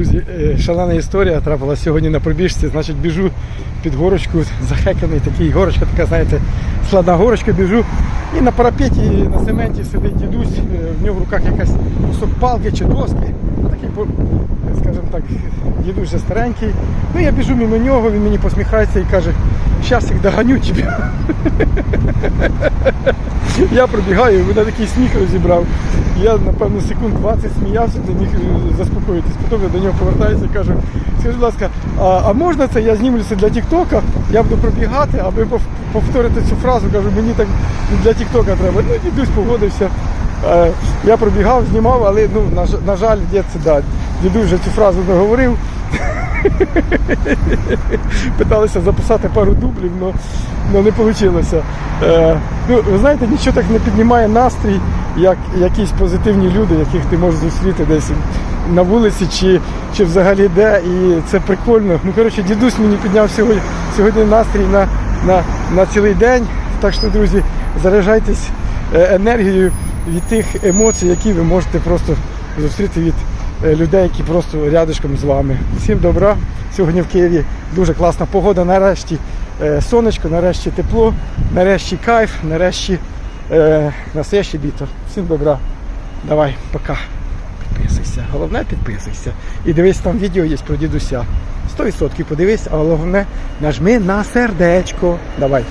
Друзі, е, шалена історія трапилася сьогодні на пробіжці. Значить, біжу під горочку, захеканий такий горочка, така, знаєте, складна горочка, біжу. І на парапеті на цементі сидить дідусь, е, в нього в руках якась кусок палки чи доски. Ну, такий, скажімо так, дідусь вже старенький. Ну я біжу мимо нього, він мені посміхається і каже, зараз їх доганю тебе. Я пробігаю, мене такий сміх розібрав. Я, напевно, секунд 20 сміявся, не міг е, заспокоїтись. Потім я до нього повертаюся і кажу, скажи, будь ласка, а, а можна це я знімлюся для Тіктока, я буду пробігати, аби повторити цю фразу, кажу, мені так для Тіктока треба. Ну, дідусь погодився. Е, Я пробігав, знімав, але ну, на, на жаль, дід це да. Дідусь вже цю фразу не говорив. Питалися записати пару дублів, але не вийшло. Е, ну, ви знаєте, нічого так не піднімає настрій, як якісь позитивні люди, яких ти можеш зустріти десь на вулиці чи, чи взагалі де. І це прикольно. Ну, коротше, дідусь мені підняв сьогодні, сьогодні настрій на, на, на цілий день. Так що, друзі, заряджайтесь е, енергією від тих емоцій, які ви можете просто зустріти від е, людей, які просто рядишком з вами. Всім добра. Сьогодні в Києві дуже класна погода. Нарешті е, сонечко, нарешті тепло, нарешті кайф, нарешті е, настояще літо. Всім добра. Давай, пока. Підписуйся. Головне підписуйся. І дивись, там відео є про дідуся. 100% подивись, а головне нажми на сердечко. Давай.